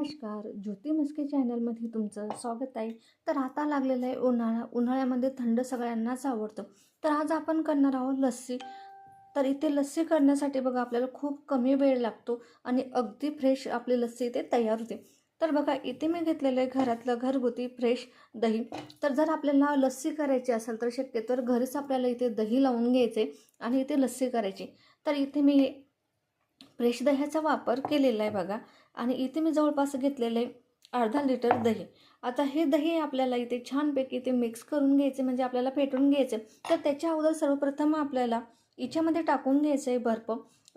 नमस्कार ज्योती मस्के चॅनलमध्ये तुमचं स्वागत आहे. तर आता लागलेलं आहे उन्हाळा उन्हाळ्यामध्ये थंड सगळ्यांनाच आवडतं. तर आज आपण करणार आहोत लस्सी. तर इथे लस्सी करण्यासाठी बघा आपल्याला खूप कमी वेळ लागतो आणि अगदी फ्रेश आपली लस्सी इथे तयार होते. तर बघा इथे मी घेतलेलं आहे घरातलं घरगुती फ्रेश दही. तर जर आपल्याला लस्सी करायची असेल तर शक्यतो घरीच आपल्याला इथे दही लावून घ्यायचे आणि इथे लस्सी करायची. तर इथे मी फ्रेश दह्याचा वापर केलेला आहे बघा. आणि इथे मी जवळपास घेतलेलं आहे अर्धा लिटर दही. आता हे दही आपल्याला इथे छानपैकी ते मिक्स करून घ्यायचे म्हणजे आपल्याला फेटून घ्यायचे. तर त्याच्या अगोदर सर्वप्रथम आपल्याला याच्यामध्ये टाकून घ्यायचं आहे बर्फ.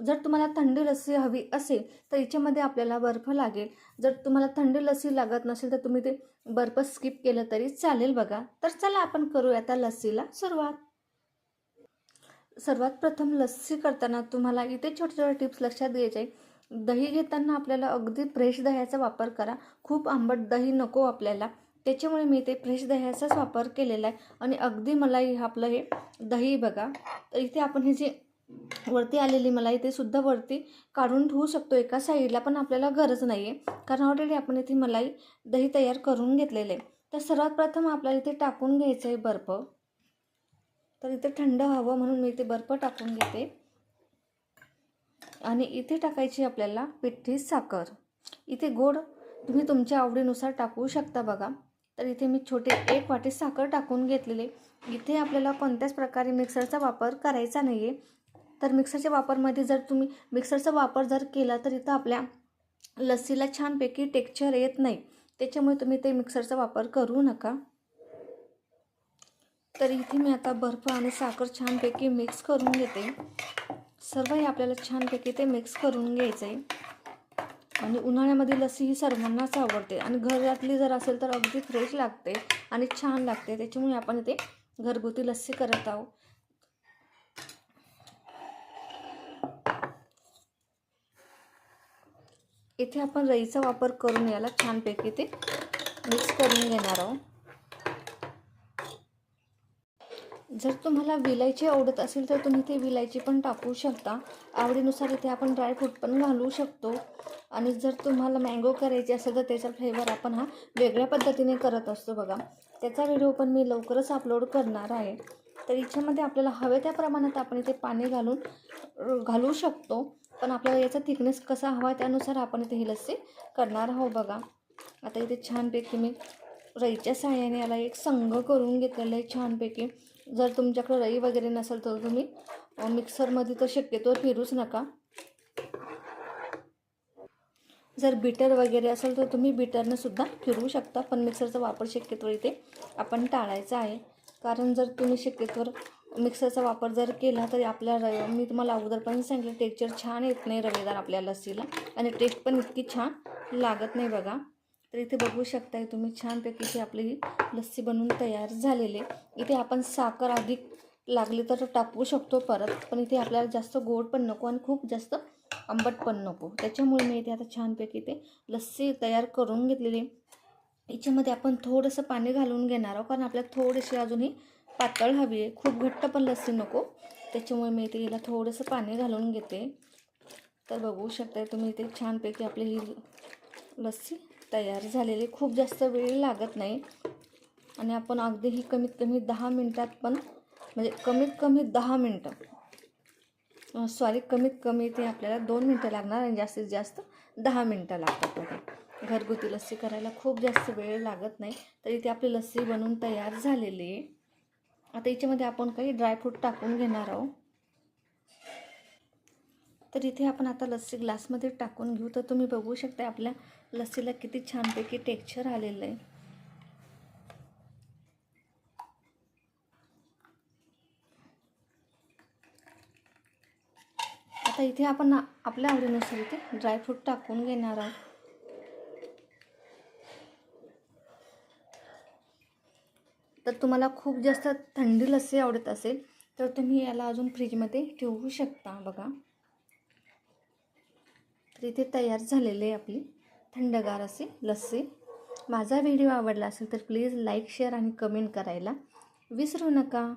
जर तुम्हाला थंडी लस्सी हवी असेल तर याच्यामध्ये आपल्याला बर्फ लागेल. जर तुम्हाला थंडी लस्सी लागत नसेल तर तुम्ही ते बर्फ स्किप केलं तरी चालेल बघा. तर चला आपण करूया आता लस्सीला सुरुवात. सर्वात प्रथम लस्सी करताना तुम्हाला इथे छोटे छोटे टिप्स लक्षात घ्यायचे आहे. दही घेताना आपल्याला अगदी फ्रेश दह्याचा वापर करा. खूप आंबट दही नको आपल्याला. त्याच्यामुळे मी इथे फ्रेश दह्याचाच वापर केलेला आहे. आणि अगदी मला आपलं हे दही बघा. तर इथे आपण हे जे वरती आलेली मला इथे सुद्धा वरती काढून ठेवू शकतो एका साईडला पण आपल्याला गरज नाही आहे कारण ऑलरेडी आपण इथे मलाई दही तयार करून घेतलेलं आहे. तर सर्वात प्रथम आपल्याला इथे टाकून घ्यायचं आहे बर्फ. तर इथे थंड हवं म्हणून मी इथे बर्फ टाकून घेते. आणि इथे टाकायची आपल्याला पिठी साखर. इथे गोड तुम्ही तुमच्या आवडीनुसार टाकू शकता बघा. तर इथे मी छोटे एक वाटी साखर टाकून घेतलेले. इथे आपल्याला कोणत्याच प्रकारे मिक्सरचा वापर करायचा नाही आहे तर मिक्सरच्या वापरमध्ये जर तुम्ही मिक्सरचा वापर जर केला तर इथं आपल्या लस्सीला छानपैकी टेक्चर येत नाही. त्याच्यामुळे तुम्ही ते मिक्सरचा वापर करू नका. तर इथे मी आता बर्फ आणि साखर छानपैकी मिक्स करून घेते. सर्व हे आपल्याला छानपैकी ते मिक्स करून घ्यायचं आहे आणि उन्हाळ्यामध्ये लस्सी ही सर्वांनाच आवडते. आणि घरातली जर असेल तर अगदी फ्रेश लागते आणि छान लागते. त्याच्यामुळे आपण इथे घरगुती लस्सी करत आहोत. इथे आपण रईचा वापर करून याला छानपैकी ते मिक्स करून घेणार आहोत. जर तुम्हाला विलायची आवडत असेल तर तुम्ही ते विलायची पण टाकू शकता. आवडीनुसार इथे आपण ड्रायफ्रूट पण घालू शकतो. आणि जर तुम्हाला मँगो करायची असेल तर त्याचा फ्लेवर आपण हा वेगळ्या पद्धतीने करत असतो बघा. त्याचा व्हिडिओ पण मी लवकरच अपलोड करणार आहे. तर याच्यामध्ये आपल्याला हवे त्या प्रमाणात आपण इथे पाणी घालून घालू शकतो. पण आपल्याला याचा थिकनेस कसा हवा त्यानुसार आपण इथे ही लस्सी करणार आहोत बघा. आता इथे छानपैकी मी रईच्या सहाय्याने याला एक संघ करून घेतलेला आहे छानपैकी. जर तुमच्याकडे रई वगैरे नसेल तर तुम्ही मिक्सरमध्ये तर शक्यतो फिरूच नका. जर बिटर वगैरे असेल तर तुम्ही बिटरनं सुद्धा फिरवू शकता पण मिक्सरचा वापर शक्यतो इथे आपण टाळायचा आहे. कारण जर तुम्ही शक्यतोवर मिक्सरचा वापर जर केला तरी आपल्या र मी तुम्हाला अगोदर पण सांगितलं टेक्चर छान येत नाही रवेदार आपल्या लस्सीला. आणि टेस्ट पण इतकी छान लागत नाही बघा. तर इथे बघू शकताय तुम्ही छानपैकी इथे आपली लस्सी बनवून तयार झालेली इथे आपण साखर अधिक लागली तर टाकू शकतो परत पण इथे आपल्याला जास्त गोड पण नको आणि खूप जास्त आंबट पण नको. त्याच्यामुळे मी इथे आता छानपैकी ते लस्सी तयार करून घेतलेली याच्यामध्ये आपण थोडंसं पाणी घालून घेणार आहोत कारण आपल्याला थोडीशी अजूनही पातळ हवी आहे. खूप घट्ट पण लस्सी नको. त्याच्यामुळे मी इथे हिला थोडंसं पाणी घालून घेते. तर बघू शकताय तुम्ही इथे छानपैकी आपली ही लस्सी तयार झालेली. खूप जास्त वेळ लागत नाही. आणि आपण अगदीही कमीत कमी दहा मिनटात पण म्हणजे कमीत कमी दहा मिनटं. सॉरी कमीत कमी ते आपल्याला दोन मिनटं लागणार आणि जास्तीत जास्त दहा मिनटं लागतात बघा. घरगुती लस्सी करायला खूप जास्त वेळ लागत नाही. तर इथे आपली लस्सी बनवून तयार झालेली आहे. आता याच्यामध्ये आपण काही ड्रायफ्रूट टाकून घेणार आहोत. तर इथे आपण आता लस्सी ग्लासमध्ये टाकून घेऊ. तर तुम्ही बघू शकता आपल्या लस्सीला किती छानपैकी टेक्स्चर आलेलं आहे. आता इथे आपण आपल्या आवडीनुसार इथे ड्रायफ्रूट टाकून घेणार आहोत. तर तुम्हाला खूप जास्त थंडी लस्सी आवडत असेल तर तुम्ही याला अजून फ्रीजमध्ये ठेवू शकता बघा. तर इथे तयार झालेले आहे आपली. थंडगार अशी लस्सी माझा व्हिडिओ आवडला असेल तर प्लीज लाईक शेअर आणि कमेंट करायला विसरू नका.